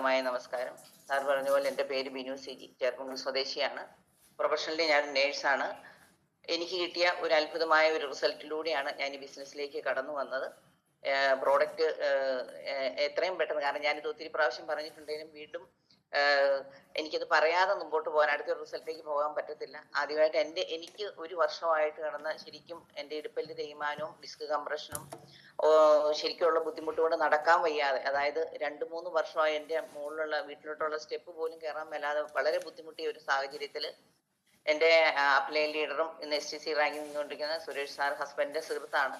മായ നമസ്കാരം. സാർ പറഞ്ഞ പോലെ എന്റെ പേര് ബിനു സി ജി ചേർപ്പുങ്കൽ സ്വദേശിയാണ്. പ്രൊഫഷണലി ഞാൻ നേഴ്സാണ്. എനിക്ക് കിട്ടിയ ഒരു അത്ഭുതമായ ഒരു റിസൾട്ടിലൂടെയാണ് ഞാൻ ഈ ബിസിനസ്സിലേക്ക് കടന്നു വന്നത്. പ്രോഡക്റ്റ് എത്രയും പെട്ടെന്ന് കാരണം ഞാനിത് ഒത്തിരി പ്രാവശ്യം പറഞ്ഞിട്ടുണ്ടെങ്കിലും വീണ്ടും എനിക്കത് പറയാതെ മുമ്പോട്ട് പോകാൻ അടുത്ത റിസൾട്ടിലേക്ക് പോകാൻ പറ്റത്തില്ല. ആദ്യമായിട്ട് എന്റെ എനിക്ക് ഒരു വർഷമായിട്ട് നടന്ന ശരിക്കും എന്റെ ഇടുപ്പലിന്റെ തേയ്മാനവും ഡിസ്ക് കംപ്രഷനും ശരിക്കുള്ള ബുദ്ധിമുട്ട് കൊണ്ട് നടക്കാൻ വയ്യാതെ. അതായത് രണ്ട് മൂന്ന് വർഷമായി എന്റെ മുകളിലുള്ള വീട്ടിലോട്ടുള്ള സ്റ്റെപ്പ് പോലും കയറാൻ മേലാതെ വളരെ ബുദ്ധിമുട്ടിയ ഒരു സാഹചര്യത്തിൽ എന്റെ അപ്ലൈൻ ലീഡറും ഇന്ന് എസ് ടി സി റാങ്കിൽ നിന്നുകൊണ്ടിരിക്കുന്ന സുരേഷ് സാർ ഹസ്ബൻഡിന്റെ സുഹൃത്താണ്.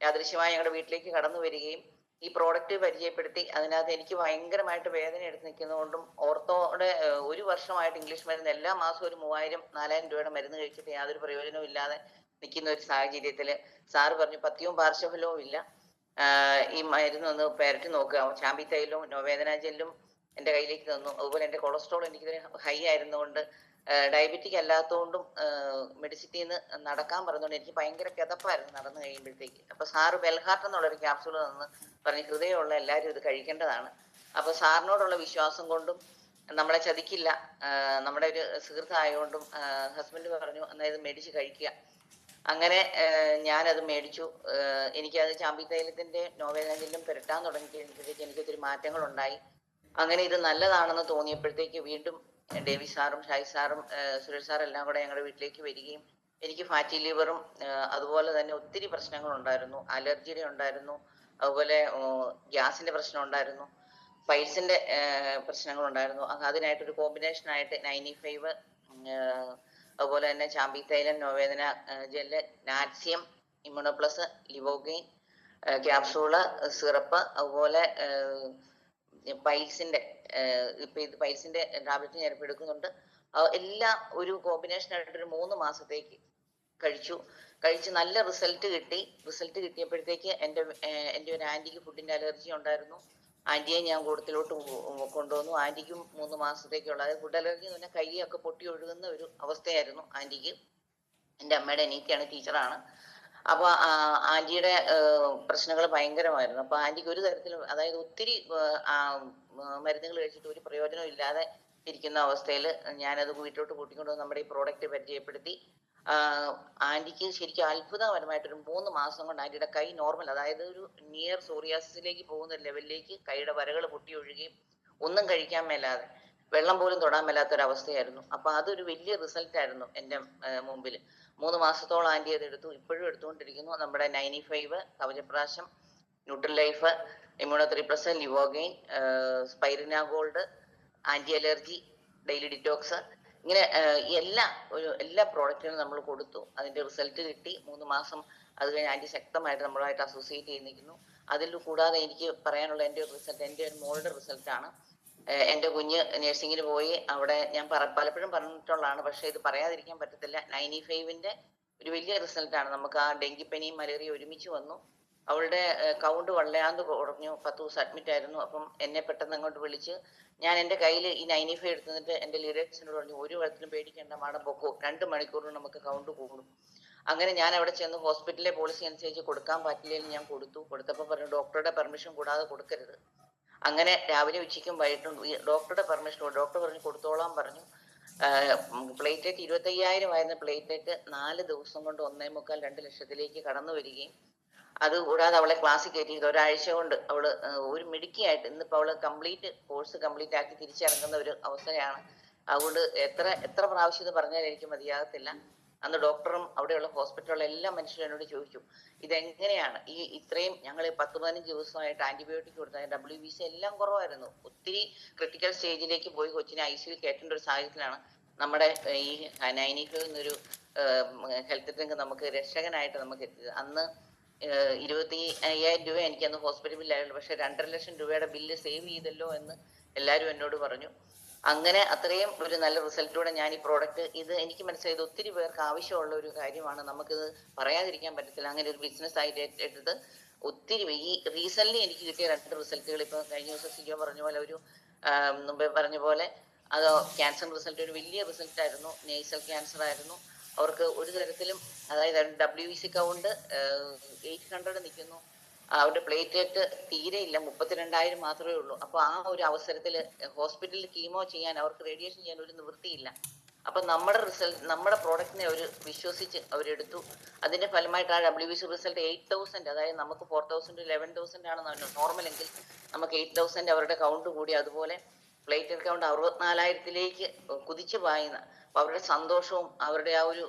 യാദൃശ്യമായി ഞങ്ങളുടെ വീട്ടിലേക്ക് കടന്നു വരികയും ഈ പ്രോഡക്റ്റ് പരിചയപ്പെടുത്തി അതിനകത്ത് എനിക്ക് ഭയങ്കരമായിട്ട് വേദന എടുത്ത് നിൽക്കുന്നതുകൊണ്ടും ഓർത്തോടെ ഒരു വർഷമായിട്ട് ഇംഗ്ലീഷ് മരുന്ന് എല്ലാ മാസവും ഒരു മൂവായിരം നാലായിരം രൂപയുടെ മരുന്ന് കഴിച്ചിട്ട് യാതൊരു പ്രയോജനവും ഇല്ലാതെ നിൽക്കുന്ന ഒരു സാഹചര്യത്തിൽ സാറ് പറഞ്ഞു പത്യവും പാർശ്വഫലവും ഇല്ല. ഈ മരുന്ന് ഒന്ന് പെരട്ടി നോക്കുക. ചാമ്പി തൈലും നോവേദന ജെല്ലും എന്റെ കയ്യിലേക്ക് തന്നു. അതുപോലെ എന്റെ കൊളസ്ട്രോൾ എനിക്ക് ഹൈ ആയിരുന്നുകൊണ്ട് ഡയബറ്റിക് അല്ലാത്തതുകൊണ്ടും മെഡിസിറ്റിൽ നിന്ന് നടക്കാൻ പറഞ്ഞുകൊണ്ട് എനിക്ക് ഭയങ്കര കിതപ്പായിരുന്നു നടന്നു കഴിയുമ്പോഴത്തേക്ക്. അപ്പൊ സാറ് വെൽഹാർട്ട് എന്നുള്ളൊരു ക്യാപ്സൂൾ തന്ന്. പറഞ്ഞ് ഹൃദയമുള്ള എല്ലാവരും ഇത് കഴിക്കേണ്ടതാണ്. അപ്പൊ സാറിനോടുള്ള വിശ്വാസം കൊണ്ടും നമ്മളെ ചതിക്കില്ല. നമ്മുടെ ഒരു സുഹൃത്തായതുകൊണ്ടും ഹസ്ബൻഡ് പറഞ്ഞു എന്നാൽ ഇത് മേടിച്ച് കഴിക്കുക. അങ്ങനെ ഞാനത് മേടിച്ചു. എനിക്ക് എനിക്കത് ചാമ്പി തൈലത്തിന്റെ നോവേദനയിലും പുരട്ടാൻ തുടങ്ങിയപ്പോഴത്തേക്ക് എനിക്ക് ഒത്തിരി മാറ്റങ്ങൾ ഉണ്ടായി അങ്ങനെ ഇത് നല്ലതാണെന്ന് തോന്നിയപ്പോഴത്തേക്ക് വീണ്ടും ഡേവി സാറും ഷായി സാറും സുരേഷ് സാറും എല്ലാം കൂടെ ഞങ്ങളുടെ വീട്ടിലേക്ക് വരികയും എനിക്ക് ഫാറ്റി ലിവറും അതുപോലെ തന്നെ ഒത്തിരി പ്രശ്നങ്ങൾ ഉണ്ടായിരുന്നു അലർജിയുടെ ഉണ്ടായിരുന്നു. അതുപോലെ ഗ്യാസിന്റെ പ്രശ്നം ഉണ്ടായിരുന്നു. പൈൽസിന്റെ പ്രശ്നങ്ങൾ ഉണ്ടായിരുന്നു അതിനായിട്ടൊരു കോമ്പിനേഷൻ ആയിട്ട് നയന്റി ഫൈവ് അതുപോലെ തന്നെ ചാമ്പി തൈലം നോവേദന gel നാറ്റ്സിയം immuno plus Livogain capsule syrup അതുപോലെ പൈൽസിന്റെ ഇപ്പൊ ഇത് പൈൽസിന്റെ ടാബ്ലറ്റ് ഞാൻ ഇപ്പൊ എടുക്കുന്നുണ്ട്. എല്ലാം ഒരു കോമ്പിനേഷൻ ആയിട്ട് ഒരു മൂന്ന് മാസത്തേക്ക് കഴിച്ചു. കഴിച്ച് നല്ല റിസൾട്ട് കിട്ടി. റിസൾട്ട് കിട്ടിയപ്പോഴത്തേക്ക് എന്റെ എന്റെ ഒരു ആന്റിക്ക് ഫുഡിന്റെ അലർജി ഉണ്ടായിരുന്നു. ആന്റിയെ ഞാൻ കൂടത്തിലോട്ട് കൊണ്ടുവന്നു. ആന്റിക്കും മൂന്ന് മാസത്തേക്കുള്ള. അതായത് ഫുഡ് അലർജി എന്ന് കൈയൊക്കെ പൊട്ടി ഒഴുകുന്ന ഒരു അവസ്ഥയായിരുന്നു ആന്റിക്ക് എന്റെ അമ്മയുടെ എനിക്കാണ് ടീച്ചറാണ്. അപ്പോൾ ആന്റിയുടെ പ്രശ്നങ്ങൾ ഭയങ്കരമായിരുന്നു. അപ്പോൾ ആന്റിക്ക് ഒരു തരത്തിലും അതായത് ഒത്തിരി മരുന്നുകൾ കഴിച്ചിട്ട് ഒരു പ്രയോജനം ഇല്ലാതെ ഇരിക്കുന്ന അവസ്ഥയിൽ ഞാനത് വീട്ടിലോട്ട് കൂട്ടിക്കൊണ്ടുവന്ന് നമ്മുടെ ഈ പ്രോഡക്റ്റ് പരിചയപ്പെടുത്തി. ആഹ് ശരിക്കും ശരിക്കും അത്ഭുതകരമായിട്ടൊരു മൂന്ന് മാസം കൊണ്ട് ആന്റിയുടെ കൈ നോർമൽ അതായത് ഒരു നിയർ സോറിയാസിസിലേക്ക് പോകുന്ന ലെവലിലേക്ക് കൈയുടെ വരകൾ പൊട്ടി ഒഴുകുകയും ഒന്നും കഴിക്കാൻ മേലാതെ വെള്ളം പോലും തൊടാൻ മേലാത്ത ഒരു അവസ്ഥയായിരുന്നു അപ്പൊ അതൊരു വലിയ റിസൾട്ട് ആയിരുന്നു എന്റെ മുമ്പിൽ മൂന്ന് മാസത്തോളം ആന്റി അത് എടുത്തു. ഇപ്പോഴും എടുത്തുകൊണ്ടിരിക്കുന്നു. നമ്മുടെ ninety five കവചപ്രാശം Nutralife immuno three plus Livogain Spirina gold anti allergy daily detox ഇങ്ങനെ എല്ലാ ഒരു എല്ലാ പ്രോഡക്റ്റുകളും നമ്മൾ കൊടുത്തു. അതിന്റെ റിസൾട്ട് കിട്ടി. മൂന്ന് മാസം അത് കഴിഞ്ഞ് ആന്റി ശക്തമായിട്ട് നമ്മളുമായിട്ട് അസോസിയേറ്റ് ചെയ്തിരിക്കുന്നു. അതിൽ കൂടാതെ എനിക്ക് പറയാനുള്ള എന്റെ ഒരു റിസൾട്ട് എന്റെ ഒരു മോളുടെ റിസൾട്ടാണ് എന്റെ കുഞ്ഞ് നഴ്സിങ്ങിന് പോയി. അവിടെ ഞാൻ പലപ്പോഴും പറഞ്ഞിട്ടുള്ളതാണ്. പക്ഷേ ഇത് പറയാതിരിക്കാൻ പറ്റത്തില്ല. നയന്റി ഫൈവിന്റെ ഒരു വലിയ റിസൾട്ടാണ് നമുക്ക് ആ ഡെങ്കിപ്പനിയും മലേറിയ ഒരുമിച്ച് വന്നു. അവളുടെ കൗണ്ട് വള്ളയാന്ന് കുറഞ്ഞു പത്ത് ദിവസം അഡ്മിറ്റ് ആയിരുന്നു. അപ്പം എന്നെ പെട്ടെന്ന് അങ്ങോട്ട് വിളിച്ച് ഞാൻ എന്റെ കയ്യിൽ ഈ നൈനി ഫൈവ് എടുത്തിട്ട് എന്റെ ലീഡേഴ്സിനോട് പറഞ്ഞു ഒരു തരത്തിലും പേടിക്കേണ്ട മാഡം പൊക്കോ. രണ്ട് മണിക്കൂറിന് നമുക്ക് കൗണ്ട് കൂടും. അങ്ങനെ ഞാൻ അവിടെ ചെന്ന് ഹോസ്പിറ്റലിലെ പോളിസി അനുസരിച്ച് കൊടുക്കാൻ പറ്റില്ലെങ്കിൽ ഞാൻ കൊടുത്തു. കൊടുത്തപ്പോൾ പറഞ്ഞു ഡോക്ടറുടെ പെർമിഷൻ കൂടാതെ കൊടുക്കരുത്. അങ്ങനെ രാവിലെ ഉച്ചയ്ക്കും വൈകിട്ടും ഡോക്ടറുടെ പെർമിഷൻ ഡോക്ടർ പറഞ്ഞു കൊടുത്തോളാം പറഞ്ഞു. പ്ലേറ്റ് ഇരുപത്തയ്യായിരം ആയിരുന്ന. പ്ലേറ്റ് നാല് ദിവസം കൊണ്ട് ഒന്നേ മുക്കാൽ രണ്ട് ലക്ഷത്തിലേക്ക് കടന്നു വരികയും അത് കൂടാതെ അവളെ ക്ലാസ്സിൽ കയറ്റിയത് ഒരാഴ്ച കൊണ്ട് അവൾ ഒരു മിടുക്കിയായിട്ട് ഇന്നിപ്പോ അവൾ കംപ്ലീറ്റ് കോഴ്സ് കംപ്ലീറ്റ് ആക്കി തിരിച്ചിറങ്ങുന്ന ഒരു അവസ്ഥയാണ് അതുകൊണ്ട് എത്ര എത്ര പ്രാവശ്യം ഇത് പറഞ്ഞാൽ എനിക്ക് മതിയാകത്തില്ല. അന്ന് ഡോക്ടറും അവിടെയുള്ള ഹോസ്പിറ്റലിലുള്ള എല്ലാ മനുഷ്യരും എന്നോട് ചോദിച്ചു ഇതെങ്ങനെയാണ്? ഈ ഇത്രയും ഞങ്ങൾ പത്ത് പതിനഞ്ച് ദിവസമായിട്ട് ആന്റിബയോട്ടിക് കൊടുത്ത ഡബ്ല്യു ബി സി എല്ലാം കുറവായിരുന്നു. ഒത്തിരി ക്രിട്ടിക്കൽ സ്റ്റേജിലേക്ക് പോയി കൊച്ചിനെ ഐ സിയിൽ കയറ്റേണ്ട ഒരു സാഹചര്യത്തിലാണ് നമ്മുടെ ഈ നൈനിക്കൽ എന്നൊരു ഹെൽത്ത് ഡ്രിങ്ക് നമുക്ക് രക്ഷകനായിട്ട് നമുക്ക് എത്തിയത്. അന്ന് ഇരുപത്തി അയ്യായിരം രൂപ എനിക്ക് അന്ന് ഹോസ്പിറ്റൽ ബില്ലായുള്ളൂ പക്ഷെ രണ്ടര ലക്ഷം രൂപയുടെ ബില്ല് സേവ് ചെയ്തല്ലോ എന്ന് എല്ലാവരും എന്നോട് പറഞ്ഞു. അങ്ങനെ അത്രയും ഒരു നല്ല റിസൾട്ടോടെ ഞാൻ ഈ പ്രോഡക്റ്റ് ഇത് എനിക്ക് മനസ്സിലായത് ഒത്തിരി പേർക്ക് ആവശ്യമുള്ള ഒരു കാര്യമാണ്. നമുക്കിത് പറയാതിരിക്കാൻ പറ്റത്തില്ല. അങ്ങനെ ഒരു ബിസിനസ് ആയിട്ട് ഏറ്റെടുത്ത് ഒത്തിരി ഈ റീസെന്റ് എനിക്ക് കിട്ടിയ രണ്ട് റിസൾട്ടുകൾ ഇപ്പൊ കഴിഞ്ഞ ദിവസം സിജോ പറഞ്ഞ പോലെ ഒരു മുമ്പേ പറഞ്ഞ പോലെ അത് ക്യാൻസർ റിസൾട്ട് ഒരു വലിയ റിസൾട്ട് ആയിരുന്നു. നേസൽ ക്യാൻസർ ആയിരുന്നു. അവർക്ക് ഒരു തരത്തിലും അതായത് W C count eight hundred നിൽക്കുന്നു അവരുടെ പ്ലേറ്റ്ലെറ്റ് തീരെ ഇല്ല മുപ്പത്തിരണ്ടായിരം മാത്രമേ ഉള്ളൂ. അപ്പോൾ ആ ഒരു അവസരത്തിൽ ഹോസ്പിറ്റലിൽ കീമോ ചെയ്യാൻ അവർക്ക് റേഡിയേഷൻ ചെയ്യാൻ ഒരു നിവൃത്തിയില്ല. അപ്പൊ നമ്മുടെ റിസൾട്ട് നമ്മുടെ പ്രോഡക്റ്റിനെ അവർ വിശ്വസിച്ച് അവരെടുത്തു. അതിന്റെ ഫലമായിട്ട് ആ W B C result eight thousand അതായത് നമുക്ക് ഫോർ തൗസൻഡ് ലെവൻ തൗസൻഡ് ആണ് നോർമൽ എങ്കിൽ നമുക്ക് എയ്റ്റ് തൗസൻഡ് അവരുടെ കൗണ്ട് കൂടി അതുപോലെ പ്ലേറ്റഡ് കൗണ്ട് അറുപത്തിനാലായിരത്തിലേക്ക് കുതിച്ചു പായുന്ന. അവരുടെ സന്തോഷവും അവരുടെ ആ ഒരു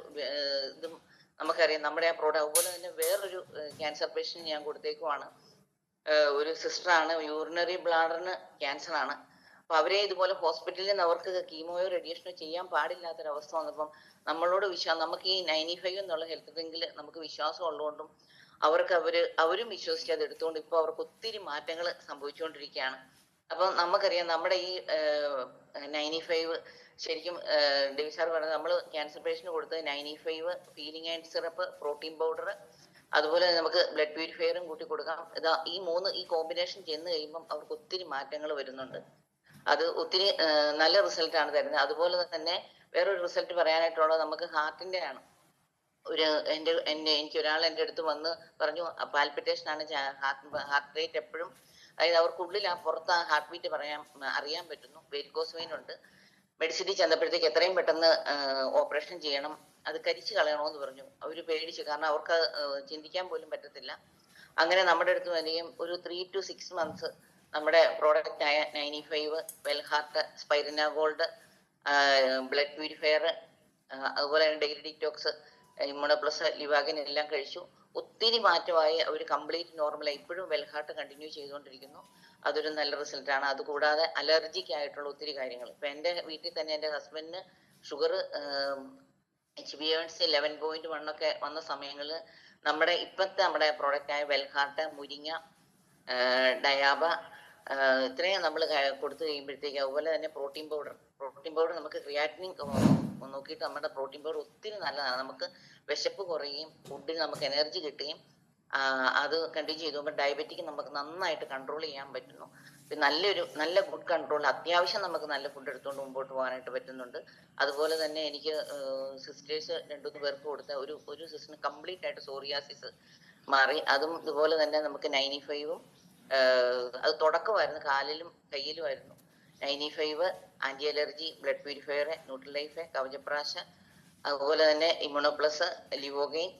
ഇതും നമുക്കറിയാം. നമ്മുടെ ആ പ്രോഡക്റ്റ് അതുപോലെ തന്നെ വേറൊരു ക്യാൻസർ പേഷ്യന്റ് ഞാൻ കൊടുത്തേക്കുവാണ്. ഒരു സിസ്റ്ററാണ് യൂറിനറി ബ്ലാഡറിന് ക്യാൻസർ ആണ്. അപ്പൊ അവരെ ഇതുപോലെ ഹോസ്പിറ്റലിൽ നിന്ന് അവർക്ക് കീമോയോ റേഡിയേഷനോ ചെയ്യാൻ പാടില്ലാത്തൊരവസ്ഥ വന്നപ്പം നമ്മളോട് വിശ്വാസം നമുക്ക് ഈ നയന്റി ഫൈവ് എന്നുള്ള ഹെൽത്ത് ഡ്രിങ്കിൽ നമുക്ക് വിശ്വാസം ഉള്ളതുകൊണ്ടും അവർക്ക് അവർ അവരും വിശ്വസിച്ച് അത് എടുത്തുകൊണ്ട് ഇപ്പൊ അവർക്ക് ഒത്തിരി മാറ്റങ്ങൾ സംഭവിച്ചുകൊണ്ടിരിക്കുകയാണ് അപ്പം നമുക്കറിയാം നമ്മുടെ ഈ നയന്റി ഫൈവ് ശരിക്കും ഡേവി സാർ പറഞ്ഞത് നമ്മൾ ക്യാൻസർ പേഷ്യന്റ് കൊടുത്തത് ninety five feeling and syrup protein powder അതുപോലെ നമുക്ക് ബ്ലഡ് പ്യൂരിഫയറും കൂട്ടി കൊടുക്കാം. ഇതാ ഈ മൂന്ന് ഈ കോമ്പിനേഷൻ ചെന്ന് കഴിയുമ്പം അവർക്ക് ഒത്തിരി മാറ്റങ്ങൾ വരുന്നുണ്ട്. അത് ഒത്തിരി നല്ല റിസൾട്ടാണ് തരുന്നത്. അതുപോലെ തന്നെ വേറൊരു റിസൾട്ട് പറയാനായിട്ടുള്ളത് നമുക്ക് ഹാർട്ടിന്റെ ആണ് ഒരു എന്റെ എന്റെ എനിക്ക് ഒരാൾ എന്റെ അടുത്ത് വന്ന് പറഞ്ഞു പാൽപിറ്റേഷൻ ആണ് ഹാർട്ട് റേറ്റ് എപ്പോഴും അതായത് അവർക്കുള്ളിൽ ആ പുറത്ത് ആ ഹാർട്ട് ബീറ്റ് പറയാൻ അറിയാൻ പറ്റുന്നു. വെരിക്കോസ് വെയിൻ ഉണ്ട് മെഡിസിറ്റിൽ ചെന്നപ്പോഴത്തേക്ക് എത്രയും പെട്ടെന്ന് ഓപ്പറേഷൻ ചെയ്യണം. അത് കരിച്ചു കളയണമെന്ന് പറഞ്ഞു. അവർ പേടിച്ചു. കാരണം അവർക്ക് ചിന്തിക്കാൻ പോലും പറ്റത്തില്ല. അങ്ങനെ നമ്മുടെ അടുത്ത് വരികയും ഒരു ത്രീ ടു സിക്സ് മന്ത്സ് നമ്മുടെ പ്രോഡക്റ്റ് ആയ ninety five well heart Spirina gold blood purifier അതുപോലെ തന്നെ daily detox immuno plus Livogain എല്ലാം കഴിച്ചു. ഒത്തിരി മാറ്റമായി. അവർ കംപ്ലീറ്റ് നോർമലായി ഇപ്പോഴും വെൽഹാർട്ട് കണ്ടിന്യൂ ചെയ്തുകൊണ്ടിരിക്കുന്നു. അതൊരു നല്ല റിസൾട്ടാണ് അതുകൂടാതെ അലർജിക്ക് ആയിട്ടുള്ള ഒത്തിരി കാര്യങ്ങൾ. ഇപ്പൊ എന്റെ വീട്ടിൽ തന്നെ എന്റെ ഹസ്ബൻഡിന് sugar H B N C eleven point one ഒക്കെ വന്ന സമയങ്ങളിൽ നമ്മുടെ ഇപ്പോഴത്തെ നമ്മുടെ പ്രോഡക്റ്റ് ആയ വെൽഹാർട്ട് മുരിങ്ങ ഡയാബ ഇത്രയും നമ്മൾ കൊടുത്തു കഴിയുമ്പോഴത്തേക്ക് അതുപോലെ തന്നെ പ്രോട്ടീൻ പൗഡർ പ്രോട്ടീൻ പൗഡർ നമുക്ക് ക്രിയാറ്റിനിൻ നോക്കിയിട്ട് നമ്മുടെ പ്രോട്ടീൻ പൗഡർ ഒത്തിരി നല്ലതാണ്. നമുക്ക് വിശപ്പ് കുറയുകയും ഫുഡിന് നമുക്ക് എനർജി കിട്ടുകയും അത് കണ്ടിന്യൂ ചെയ്തു ഡയബറ്റിക് നമുക്ക് നന്നായിട്ട് കൺട്രോൾ ചെയ്യാൻ പറ്റുന്നു. പിന്നെ നല്ലൊരു നല്ല ഗുഡ് കൺട്രോൾ അത്യാവശ്യം നമുക്ക് നല്ല ഫുഡ് എടുത്തുകൊണ്ട് മുമ്പോട്ട് പോകാനായിട്ട് പറ്റുന്നുണ്ട്. അതുപോലെ തന്നെ എനിക്ക് സിസ്റ്റേഴ്സ് രണ്ടുമൂന്ന് പേർക്ക് കൊടുത്ത ഒരു ഒരു സിസ്റ്ററിന് കംപ്ലീറ്റ് ആയിട്ട് സോറിയാസിസ് മാറി. അതും ഇതുപോലെ തന്നെ നമുക്ക് നയന്റി ഫൈവും അത് തുടക്കമായിരുന്നു കാലിലും കയ്യിലുമായിരുന്നു ninety five anti allergy blood purifier Nutralife കവചപ്രാശ അതുപോലെ തന്നെ ഇമ്യൂണോ പ്ലസ് ലിവോഗെയിൻ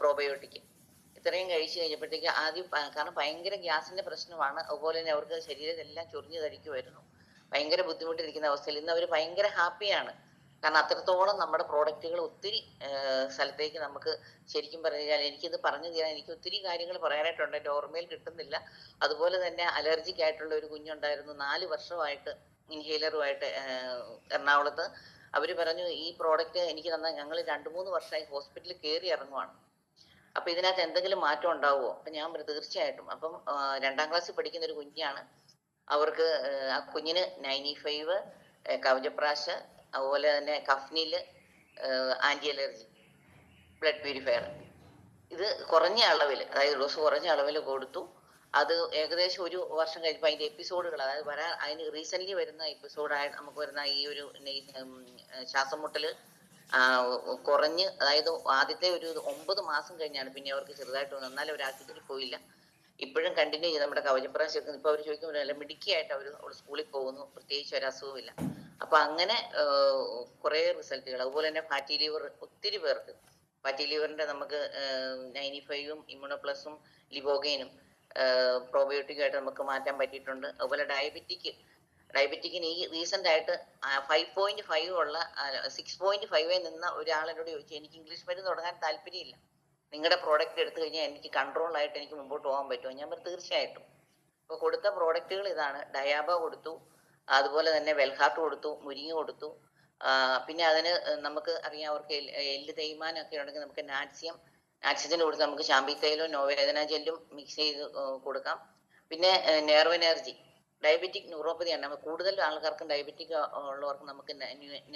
പ്രോബയോട്ടിക് ഇത്രയും കഴിച്ചു കഴിഞ്ഞപ്പോഴത്തേക്ക് ആദ്യം കാരണം ഭയങ്കര ഗ്യാസിന്റെ പ്രശ്നമാണ്. അതുപോലെ തന്നെ അവർക്ക് ശരീരത്തെല്ലാം ചൊറിഞ്ഞു തടിക്കുമായിരുന്നു. ഭയങ്കര ബുദ്ധിമുട്ടിരിക്കുന്ന അവസ്ഥയിൽ ഇന്ന് അവർ ഭയങ്കര ഹാപ്പിയാണ്. കാരണം അത്രത്തോളം നമ്മുടെ പ്രോഡക്റ്റുകൾ ഒത്തിരി സ്ഥലത്തേക്ക് നമുക്ക് ശരിക്കും പറഞ്ഞു കഴിഞ്ഞാൽ എനിക്കിത് പറഞ്ഞു തരാൻ എനിക്ക് ഒത്തിരി കാര്യങ്ങൾ പറയാനായിട്ടുണ്ട്. എന്റെ ഓർമ്മയിൽ കിട്ടുന്നില്ല. അതുപോലെ തന്നെ അലർജിക്ക് ആയിട്ടുള്ള ഒരു കുഞ്ഞുണ്ടായിരുന്നു. നാല് വർഷമായിട്ട് ഇൻഹേലറുമായിട്ട് എറണാകുളത്ത്. അവർ പറഞ്ഞു ഈ പ്രോഡക്റ്റ് എനിക്ക് തന്നാൽ ഞങ്ങൾ രണ്ട് മൂന്ന് വർഷമായി ഹോസ്പിറ്റലിൽ കയറി ഇറങ്ങുവാണ്. അപ്പൊ ഇതിനകത്ത് എന്തെങ്കിലും മാറ്റം ഉണ്ടാവുമോ? അപ്പൊ ഞാൻ തീർച്ചയായിട്ടും. അപ്പം രണ്ടാം ക്ലാസ് പഠിക്കുന്ന ഒരു കുഞ്ഞാണ്. അവർക്ക് ആ കുഞ്ഞിന് നയന്റി ഫൈവ് കവചപ്രാശ് അതുപോലെ തന്നെ കഫ്നിൽ ആന്റി അലർജി ബ്ലഡ് പ്യൂരിഫയർ ഇത് കുറഞ്ഞ അളവിൽ അതായത് ഡോസ് കുറഞ്ഞ അളവിൽ കൊടുത്തു. അത് ഏകദേശം ഒരു വർഷം കഴിഞ്ഞപ്പോൾ അതിന്റെ എപ്പിസോഡുകൾ അതായത് വരാൻ അതിന് റീസെന്റ് വരുന്ന എപ്പിസോഡായ നമുക്ക് വരുന്ന ഈ ഒരു ശ്വാസം മുട്ടൽ കുറഞ്ഞ് അതായത് ആദ്യത്തെ ഒരു ഒമ്പത് മാസം കഴിഞ്ഞാണ് പിന്നെ അവർക്ക് ചെറുതായിട്ട് വന്നത് എന്നാലും അവർ പോയില്ല. ഇപ്പോഴും കണ്ടിന്യൂ ചെയ്ത് നമ്മുടെ കവചപ്രാശം ഇപ്പൊ അവർ ചോദിക്കുമ്പോൾ മിടുക്കിയായിട്ട് അവർ സ്കൂളിൽ പോകുന്നു. പ്രത്യേകിച്ച് ഒരു അസുഖമില്ല അപ്പൊ അങ്ങനെ കുറെ റിസൾട്ടുകൾ അതുപോലെ തന്നെ ഫാറ്റി ലിവർ ഒത്തിരി പേർക്ക്. ഫാറ്റി ലിവറിന്റെ നമുക്ക് നയന്റി ഫൈവും ഇമ്യൂണോ പ്ലസും ലിവോഗൈനും പ്രോബയോട്ടിക്കും ആയിട്ട് നമുക്ക് മാറ്റാൻ പറ്റിയിട്ടുണ്ട്. അതുപോലെ ഡയബറ്റിക് ഡയബറ്റിക്കിന് ഈ റീസെന്റ് ആയിട്ട് ഫൈവ് പോയിന്റ് ഫൈവ് ഉള്ള സിക്സ് പോയിന്റ് ഫൈവ് നിന്ന ഒരാളെന്നോട് ചോദിച്ചു എനിക്ക് ഇംഗ്ലീഷ് മരുന്ന് തുടങ്ങാൻ താല്പര്യമില്ല. നിങ്ങളുടെ പ്രോഡക്റ്റ് എടുത്തു കഴിഞ്ഞാൽ എനിക്ക് കൺട്രോൾ ആയിട്ട് എനിക്ക് മുമ്പോട്ട് പോകാൻ പറ്റുമോ? ഞാൻ പറഞ്ഞു തീർച്ചയായിട്ടും. അപ്പോൾ കൊടുത്ത പ്രോഡക്റ്റുകൾ ഇതാണ്. ഡയാബ കൊടുത്തു അതുപോലെ തന്നെ വെൽഹാർട്ട് കൊടുത്തു മുരിങ്ങ കൊടുത്തു. പിന്നെ അതിന് നമുക്ക് അറിയാം അവർക്ക് എല്ല് എല്ല് തേയ്മാനം ഒക്കെ ഉണ്ടെങ്കിൽ നമുക്ക് നാറ്റ്സിയം നാറ്റ്സ്യത്തിന് കൊടുത്ത് നമുക്ക് ശാമ്പി തൈലും നോവേദന ജെല്ലും മിക്സ് ചെയ്ത് കൊടുക്കാം. പിന്നെ നെർവ് എനർജി ഡയബറ്റിക് ന്യൂറോപ്പതി ആണ്. നമുക്ക് കൂടുതൽ ആൾക്കാർക്കും ഡയബറ്റിക് ഉള്ളവർക്ക് നമുക്ക്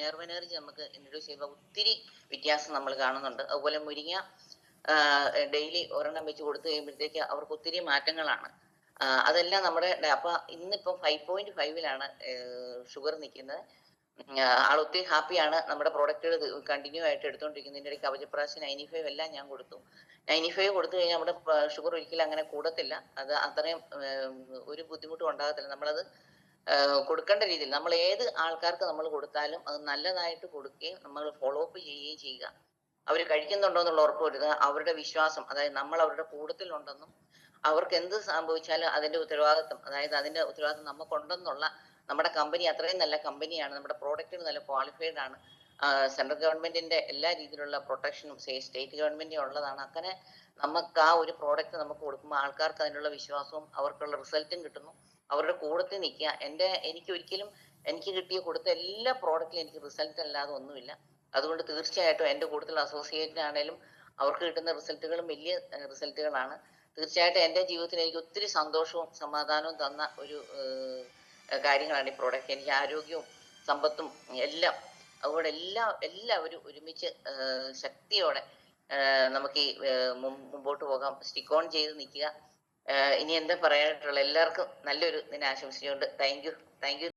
നെർവ് എനർജി നമുക്ക് ഇൻട്രൊഡ്യൂസ് ചെയ്യുമ്പോൾ ഒത്തിരി വ്യത്യാസം നമ്മൾ കാണുന്നുണ്ട്. അതുപോലെ മുരിങ്ങ ഡെയിലി ഒരെണ്ണം വെച്ച് കൊടുത്തു കഴിയുമ്പോഴത്തേക്ക് അവർക്ക് ഒത്തിരി മാറ്റങ്ങളാണ്. അതെല്ലാം നമ്മുടെ അപ്പൊ ഇന്നിപ്പോ ഫൈവ് പോയിന്റ് ഫൈവിലാണ് ഷുഗർ നിൽക്കുന്നത് ആൾ ഒത്തിരി ഹാപ്പിയാണ് നമ്മുടെ പ്രോഡക്റ്റുകൾ കണ്ടിന്യൂ ആയിട്ട് എടുത്തുകൊണ്ടിരിക്കുന്നതിന്റെ ഇടയ്ക്ക് കവചപ്രാശ് നയന്റി ഫൈവ് എല്ലാം ഞാൻ കൊടുത്തു. നയന്റി ഫൈവ് കൊടുത്തു കഴിഞ്ഞാൽ നമ്മുടെ ഷുഗർ ഒരിക്കലും അങ്ങനെ കൂടത്തില്ല. അത് അത്രയും ഒരു ബുദ്ധിമുട്ടും ഉണ്ടാകത്തില്ല. നമ്മളത് കൊടുക്കേണ്ട രീതിയിൽ നമ്മൾ ഏത് ആൾക്കാർക്ക് നമ്മൾ കൊടുത്താലും അത് നല്ലതായിട്ട് കൊടുക്കുകയും നമ്മൾ ഫോളോ അപ്പ് ചെയ്യുകയും ചെയ്യുക. അവർ കഴിക്കുന്നുണ്ടോ എന്നുള്ള ഉറപ്പ് വരുത്തുക അവരുടെ വിശ്വാസം അതായത് നമ്മൾ അവരുടെ കൂട്ടത്തിലുണ്ടെന്നും അവർക്ക് എന്ത് സംഭവിച്ചാലും അതിന്റെ ഉത്തരവാദിത്വം അതായത് അതിന്റെ ഉത്തരവാദിത്വം നമുക്കുണ്ടെന്നുള്ള നമ്മുടെ കമ്പനി അത്രയും നല്ല കമ്പനിയാണ് നമ്മുടെ പ്രോഡക്റ്റ് നല്ല ക്വാളിഫൈഡ് ആണ്. സെൻട്രൽ ഗവൺമെന്റിന്റെ എല്ലാ രീതിയിലുള്ള പ്രൊട്ടക്ഷനും സ്റ്റേറ്റ് ഗവൺമെന്റിന് ഉള്ളതാണ്. അങ്ങനെ നമുക്ക് ആ ഒരു പ്രോഡക്റ്റ് നമുക്ക് കൊടുക്കുമ്പോൾ ആൾക്കാർക്ക് അതിനുള്ള വിശ്വാസവും അവർക്കുള്ള റിസൾട്ടും കിട്ടുന്നു. അവരുടെ കൂടത്തിൽ നിൽക്കുക. എന്റെ എനിക്ക് ഒരിക്കലും എനിക്ക് കിട്ടിയ കൊടുത്ത എല്ലാ പ്രോഡക്റ്റിലും എനിക്ക് റിസൾട്ട് അല്ലാതെ ഒന്നുമില്ല. അതുകൊണ്ട് തീർച്ചയായിട്ടും എന്റെ കൂടുതൽ അസോസിയേറ്റ് ആണെങ്കിലും അവർക്ക് കിട്ടുന്ന റിസൾട്ടുകളും വലിയ റിസൾട്ടുകളാണ് തീർച്ചയായിട്ടും എന്റെ ജീവിതത്തിൽ എനിക്ക് ഒത്തിരി സന്തോഷവും സമാധാനവും തന്ന ഒരു കാര്യങ്ങളാണ് ഈ പ്രോഡക്റ്റ് എനിക്ക് ആരോഗ്യവും സമ്പത്തും എല്ലാം അതുകൊണ്ട് എല്ലാ എല്ലാവരും ഒരുമിച്ച് ശക്തിയോടെ നമുക്ക് ഈ മുമ്പോട്ട് പോകാം. സ്റ്റിക്ക് ഓൺ ചെയ്ത് നിൽക്കുക. ഇനി എന്താ പറയാനായിട്ടുള്ള എല്ലാവർക്കും നല്ലൊരു ദിനം ആശംസിച്ചുകൊണ്ട് താങ്ക് യു താങ്ക് യു